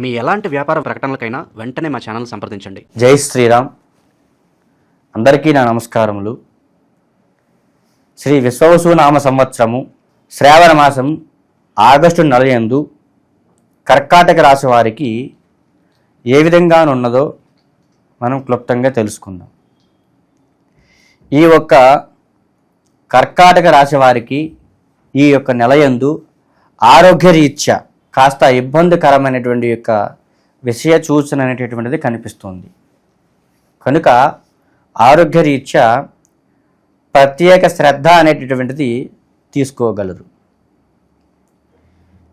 మీ ఎలాంటి వ్యాపార ప్రకటనలకైనా వెంటనే మా ఛానల్ సంప్రదించండి. జై శ్రీరామ్. అందరికీ నా నమస్కారములు. శ్రీ విశ్వవసు నామ సంవత్సరము శ్రావణ మాసం ఆగస్టు నెల యందు కర్కాటక రాశి వారికి ఏ విధంగానున్నదో మనం క్లుప్తంగా తెలుసుకుందాం. ఈ ఒక్క కర్కాటక రాశి వారికి ఈ యొక్క నెల యందు ఆరోగ్యరీత్యా కాస్త ఇబ్బందికరమైనటువంటి యొక్క విషయ సూచన అనేటటువంటిది కనిపిస్తుంది. కనుక ఆరోగ్యరీత్యా ప్రత్యేక శ్రద్ధ అనేటటువంటిది తీసుకోగలరు.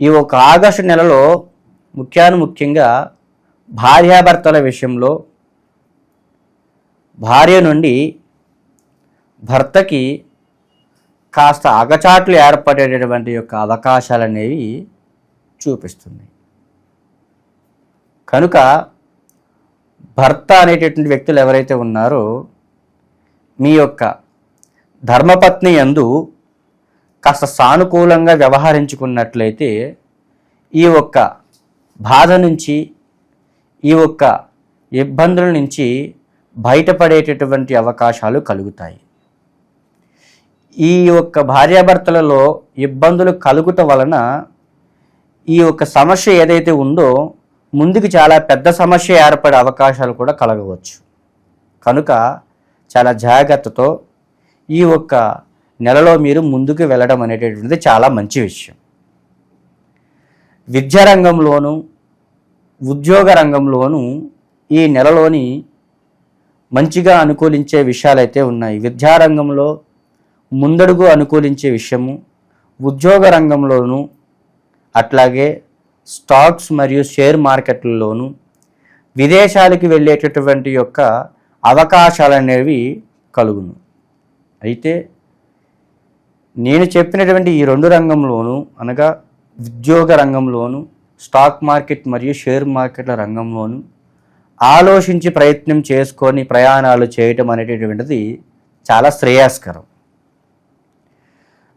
ఈ ఒక ఆగస్టు నెలలో ముఖ్యాను ముఖ్యంగా భార్యాభర్తల విషయంలో భార్య నుండి భర్తకి కాస్త అగచాట్లు ఏర్పడేటటువంటి యొక్క అవకాశాలు అనేవి చూపిస్తుంది. కనుక భర్త అనేటటువంటి వ్యక్తులు ఎవరైతే ఉన్నారో మీ యొక్క ధర్మపత్ని యందు కాస్త సానుకూలంగా వ్యవహరించుకున్నట్లయితే ఈ ఒక్క బాధ నుంచి ఈ ఒక్క ఇబ్బందుల నుంచి బయటపడేటటువంటి అవకాశాలు కలుగుతాయి. ఈ యొక్క భార్యాభర్తలలో ఇబ్బందులు కలుగుట వలన ఈ యొక్క సమస్య ఏదైతే ఉందో ముందుకు చాలా పెద్ద సమస్య ఏర్పడే అవకాశాలు కూడా కలగవచ్చు. కనుక చాలా జాగ్రత్తతో ఈ ఒక్క నెలలో మీరు ముందుకు వెళ్ళడం అనేటటువంటిది చాలా మంచి విషయం. విద్యారంగంలోనూ ఉద్యోగ రంగంలోనూ ఈ నెలలోని మంచిగా అనుకూలించే విషయాలైతే ఉన్నాయి. విద్యారంగంలో ముందడుగు అనుకూలించే విషయము ఉద్యోగ రంగంలోనూ అట్లాగే స్టాక్స్ మరియు షేర్ మార్కెట్లలోనూ విదేశాలకి వెళ్ళేటటువంటి యొక్క అవకాశాలు అనేవి కలుగును. అయితే నేను చెప్పినటువంటి ఈ రెండు రంగంలోనూ అనగా ఉద్యోగ రంగంలోను స్టాక్ మార్కెట్ మరియు షేర్ మార్కెట్ల రంగంలోను ఆలోచించి ప్రయత్నం చేసుకొని ప్రయాణాలు చేయటం అనేటటువంటిది చాలా శ్రేయస్కరం.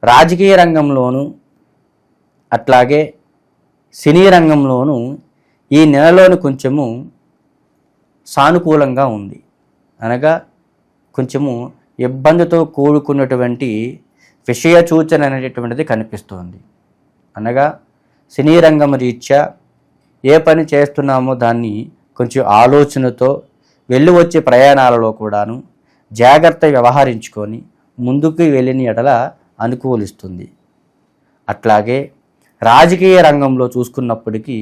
రాజకీయ రంగంలోనూ అట్లాగే సినీ రంగంలోనూ ఈ నెలలోని కొంచెము సానుకూలంగా ఉంది. అనగా కొంచెము ఇబ్బందితో కూడుకున్నటువంటి విషయ సూచన అనేటటువంటిది కనిపిస్తోంది. అనగా సినీ రంగం రీత్యా ఏ పని చేస్తున్నామో దాన్ని కొంచెం ఆలోచనతో వెళ్ళి వచ్చే ప్రయాణాలలో కూడాను జాగ్రత్త వ్యవహరించుకొని ముందుకు వెళ్ళిన ఎడల అనుకూలిస్తుంది. అట్లాగే రాజకీయ రంగంలో చూసుకున్నప్పటికీ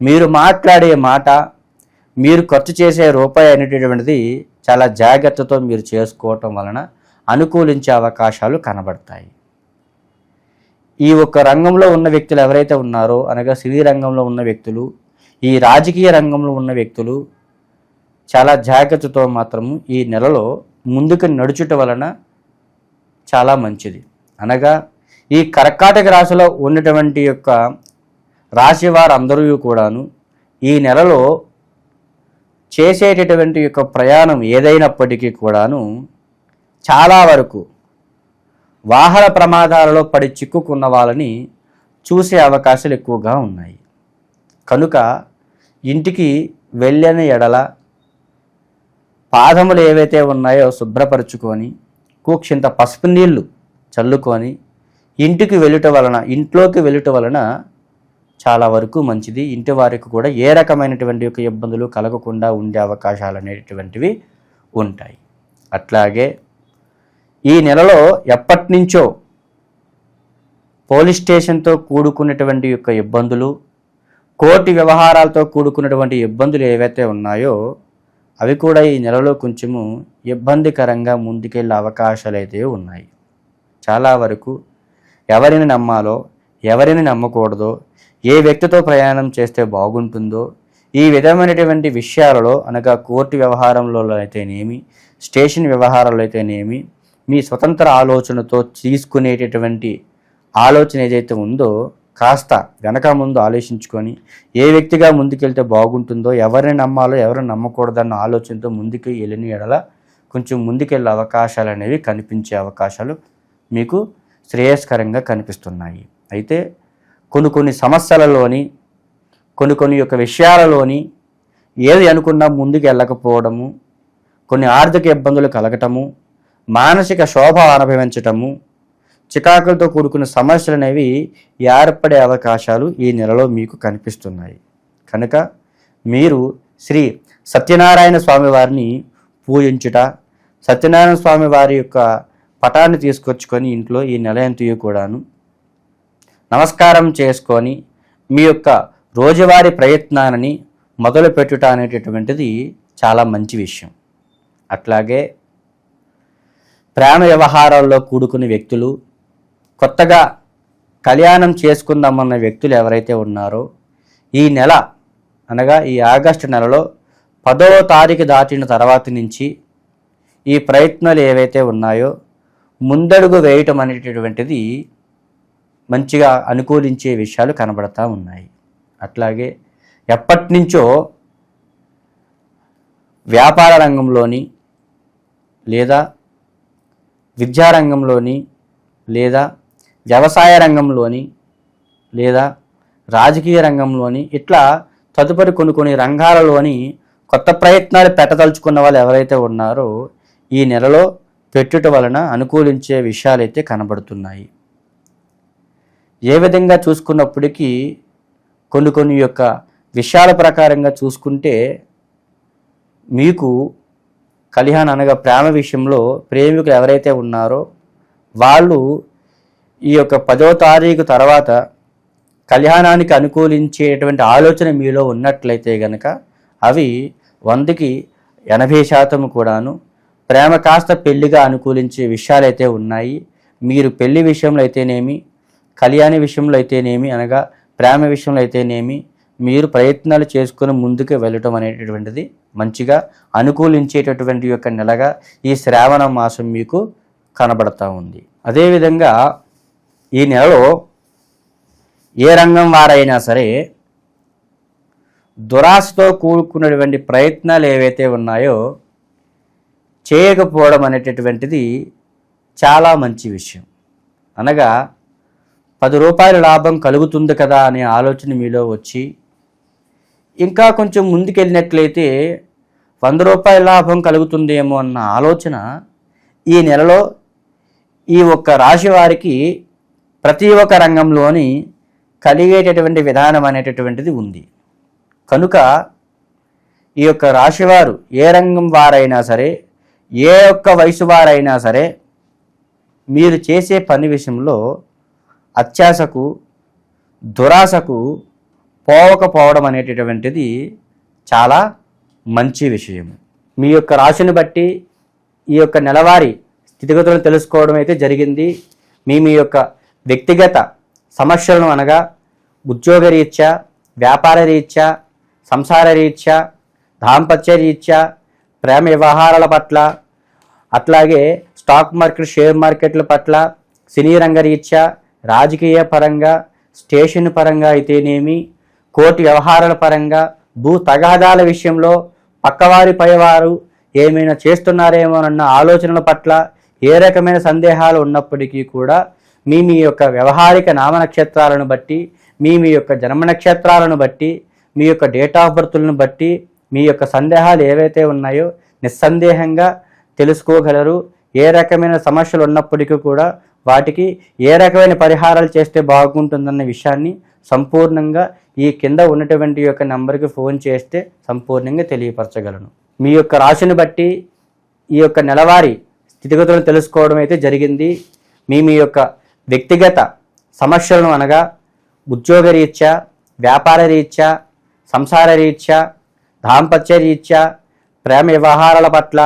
మీరు మాట్లాడే మాట మీరు ఖర్చు చేసే రూపాయి అనేటటువంటిది చాలా జాగ్రత్తతో మీరు చేసుకోవటం వలన అనుకూలించే అవకాశాలు కనబడతాయి. ఈ ఒక్క రంగంలో ఉన్న వ్యక్తులు ఎవరైతే ఉన్నారో అనగా సినీ రంగంలో ఉన్న వ్యక్తులు ఈ రాజకీయ రంగంలో ఉన్న వ్యక్తులు చాలా జాగ్రత్తతో మాత్రము ఈ నెలలో ముందుకు నడుచుట వలన చాలా మంచిది. అనగా ఈ కర్కాటక రాశిలో ఉన్నటువంటి యొక్క రాశి వారందరూ కూడాను ఈ నెలలో చేసేటటువంటి యొక్క ప్రయాణం ఏదైనప్పటికీ కూడాను చాలా వరకు వాహన ప్రమాదాలలో పడి చిక్కుకున్న వాళ్ళని చూసే అవకాశాలు ఎక్కువగా ఉన్నాయి. కనుక ఇంటికి వెళ్ళని ఎడల పాదములు ఏవైతే ఉన్నాయో శుభ్రపరుచుకొని కూక్షింత పసుపు నీళ్ళు చల్లుకొని ఇంటికి వెళ్ళుట వలన ఇంట్లోకి వెళ్ళుట వలన చాలా వరకు మంచిది. ఇంటి వారికి కూడా ఏ రకమైనటువంటి యొక్క ఇబ్బందులు కలగకుండా ఉండే అవకాశాలు అనేటువంటివి ఉంటాయి. అట్లాగే ఈ నెలలో ఎప్పటి నుంచో పోలీస్ స్టేషన్తో కూడుకున్నటువంటి యొక్క ఇబ్బందులు కోర్టు వ్యవహారాలతో కూడుకున్నటువంటి ఇబ్బందులు ఏవైతే ఉన్నాయో అవి కూడా ఈ నెలలో కొంచెము ఇబ్బందికరంగా ముందుకెళ్ళే అవకాశాలు అయితే ఉన్నాయి. చాలా వరకు ఎవరిని నమ్మాలో ఎవరిని నమ్మకూడదో ఏ వ్యక్తితో ప్రయాణం చేస్తే బాగుంటుందో ఈ విధమైనటువంటి విషయాలలో అనగా కోర్టు వ్యవహారంలో అయితేనేమి స్టేషన్ వ్యవహారాలు అయితేనేమి మీ స్వతంత్ర ఆలోచనతో తీసుకునేటటువంటి ఆలోచన ఏదైతే ఉందో కాస్త వెనక ముందు ఆలోచించుకొని ఏ వ్యక్తిగా ముందుకెళ్తే బాగుంటుందో ఎవరిని నమ్మాలో ఎవరిని నమ్మకూడదన్న ఆలోచనతో ముందుకు వెళ్ళిన ఎడల కొంచెం ముందుకెళ్ళే అవకాశాలు అనేవి కనిపించే అవకాశాలు మీకు శ్రేయస్కరంగా కనిపిస్తున్నాయి. అయితే కొన్ని కొన్ని సమస్యలలోని కొన్ని కొన్ని యొక్క విషయాలలోని ఏది అనుకున్నా ముందుకు వెళ్ళకపోవడము కొన్ని ఆర్థిక ఇబ్బందులు కలగటము మానసిక శోభ అనుభవించటము చికాకులతో కూడుకున్న సమస్యలు అనేవి ఏర్పడే అవకాశాలు ఈ నెలలో మీకు కనిపిస్తున్నాయి. కనుక మీరు శ్రీ సత్యనారాయణ స్వామి వారిని పూజించుట సత్యనారాయణ స్వామి వారి యొక్క పటాన్ని తీసుకొచ్చుకొని ఇంట్లో ఈ నెల కూడాను నమస్కారం చేసుకొని మీ యొక్క రోజువారీ ప్రయత్నాన్ని మొదలు పెట్టుట అనేటటువంటిది చాలా మంచి విషయం. అట్లాగే ప్రాణ వ్యవహారాల్లో కూడుకున్న వ్యక్తులు కొత్తగా కళ్యాణం చేసుకుందామన్న వ్యక్తులు ఎవరైతే ఉన్నారో ఈ నెల అనగా ఈ ఆగస్టు నెలలో పదవ తారీఖు దాటిన తర్వాత నుంచి ఈ ప్రయత్నాలు ఏవైతే ఉన్నాయో ముందడుగు వేయటం అనేటటువంటిది మంచిగా అనుకూలించే విషయాలు కనబడతా ఉన్నాయి. అట్లాగే ఎప్పటి నుంచో వ్యాపార రంగంలోని లేదా విద్యారంగంలోని లేదా వ్యవసాయ రంగంలోని లేదా రాజకీయ రంగంలోని ఇట్లా తదుపరి కొన్ని కొన్ని రంగాలలోని కొత్త ప్రయత్నాలు పెట్టదలుచుకున్న వాళ్ళు ఎవరైతే ఉన్నారో ఈ నెలలో పెట్టుట వలన అనుకూలించే విషయాలైతే కనబడుతున్నాయి. ఏ విధంగా చూసుకున్నప్పటికీ కొన్ని కొన్ని యొక్క విషయాల ప్రకారంగా చూసుకుంటే మీకు కళ్యాణ్ అనగా ప్రేమ విషయంలో ప్రేమికులు ఎవరైతే ఉన్నారో వాళ్ళు ఈ యొక్క పదో తారీఖు తర్వాత కళ్యాణానికి అనుకూలించేటువంటి ఆలోచన మీలో ఉన్నట్లయితే గనక అవి వందకి ఎనభై శాతం కూడాను ప్రేమ కాస్త పెళ్ళిగా అనుకూలించే విషయాలైతే ఉన్నాయి. మీరు పెళ్ళి విషయంలో అయితేనేమి కళ్యాణ విషయంలో అయితేనేమి అనగా ప్రేమ విషయంలో అయితేనేమి మీరు ప్రయత్నాలు చేసుకుని ముందుకు వెళ్ళటం అనేటటువంటిది మంచిగా అనుకూలించేటటువంటి యొక్క నెలగా ఈ శ్రావణ మాసం మీకు కనబడతా ఉంది. అదేవిధంగా ఈ నెలలో ఏ రంగం వారైనా సరే దురాశతో కూడుకున్నటువంటి ప్రయత్నాలు ఏవైతే ఉన్నాయో చేయకపోవడం అనేటటువంటిది చాలా మంచి విషయం. అనగా పది రూపాయల లాభం కలుగుతుంది కదా అనే ఆలోచన మీలో వచ్చి ఇంకా కొంచెం ముందుకెళ్ళినట్లయితే వంద రూపాయల లాభం కలుగుతుందేమో అన్న ఆలోచన ఈ నెలలో ఈ ఒక్క రాశి వారికి ప్రతి ఒక్క రంగంలోని కలిగేటటువంటి విధానం అనేటటువంటిది ఉంది. కనుక ఈ యొక్క రాశివారు ఏ రంగం వారైనా సరే ఏ ఒక్క వయసు వారైనా సరే మీరు చేసే పని విషయంలో అత్యాశకు దురాశకు పోవకపోవడం అనేటటువంటిది చాలా మంచి విషయం. మీ యొక్క రాశిని బట్టి ఈ యొక్క నెలవారీ స్థితిగతులను తెలుసుకోవడం అయితే జరిగింది. మీ మీ యొక్క వ్యక్తిగత సమస్యలను అనగా ఉద్యోగ రీత్యా వ్యాపార రీత్యా సంసార రీత్యా దాంపత్య రీత్యా ప్రేమ వ్యవహారాల పట్ల అట్లాగే స్టాక్ మార్కెట్ షేర్ మార్కెట్ల పట్ల సినీ రంగరీత్యా రాజకీయ పరంగా స్టేషన్ పరంగా అయితేనేమి కోర్టు వ్యవహారాల పరంగా భూ తగాదాల విషయంలో పక్కవారి పైవారు ఏమైనా చేస్తున్నారేమోనన్న ఆలోచనల పట్ల ఏ రకమైన సందేహాలు ఉన్నప్పటికీ కూడా మీ మీ యొక్క వ్యవహారిక నామ నక్షత్రాలను బట్టి మీ మీ యొక్క జన్మ నక్షత్రాలను బట్టి మీ యొక్క డేట్ ఆఫ్ బర్త్లను బట్టి మీ యొక్క సందేహాలు ఏవైతే ఉన్నాయో నిస్సందేహంగా తెలుసుకోగలరు. ఏ రకమైన సమస్యలు ఉన్నప్పటికీ కూడా వాటికి ఏ రకమైన పరిహారాలు చేస్తే బాగుంటుందన్న విషయాన్ని సంపూర్ణంగా ఈ కింద ఉన్నటువంటి యొక్క నెంబర్కి ఫోన్ చేస్తే సంపూర్ణంగా తెలియపరచగలను. మీ యొక్క రాశిని బట్టి ఈ యొక్క నెలవారీ స్థితిగతులను తెలుసుకోవడం అయితే జరిగింది. మీ మీ యొక్క వ్యక్తిగత సమస్యలను అనగా ఉద్యోగ రీత్యా వ్యాపార రీత్యా సంసార రీత్యా దాంపత్య రీత్యా ప్రేమ వ్యవహారాల పట్ల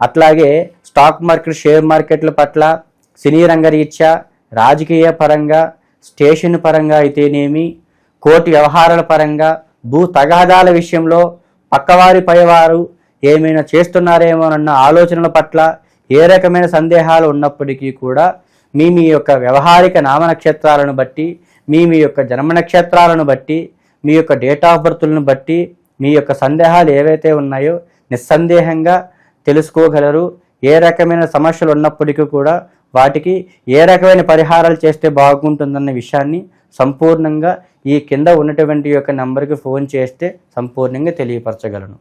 అట్లాగే స్టాక్ మార్కెట్ షేర్ మార్కెట్ల పట్ల సినీ రంగరీత్యా రాజకీయ పరంగా స్టేషన్ పరంగా అయితేనేమి కోర్టు వ్యవహారాల పరంగా భూ తగాదాల విషయంలో పక్కవారి పైవారు ఏమైనా చేస్తున్నారేమోనన్న ఆలోచనల పట్ల ఏ రకమైన సందేహాలు ఉన్నప్పటికీ కూడా మీ మీ యొక్క వ్యవహారిక నామ నక్షత్రాలను బట్టి మీ మీ యొక్క జన్మ నక్షత్రాలను బట్టి మీ యొక్క డేట్ ఆఫ్ బర్త్లను బట్టి మీ యొక్క సందేహాలు ఏవైతే ఉన్నాయో నిస్సందేహంగా తెలుసుకోగలరు. ఏ రకమైన సమస్యలు ఉన్నప్పటికీ కూడా వాటికి ఏ రకమైన పరిహారాలు చేస్తే బాగుంటుందన్న విషయాన్ని సంపూర్ణంగా ఈ కింద ఉన్నటువంటి యొక్క నంబర్కి ఫోన్ చేస్తే సంపూర్ణంగా తెలియపరచగలను.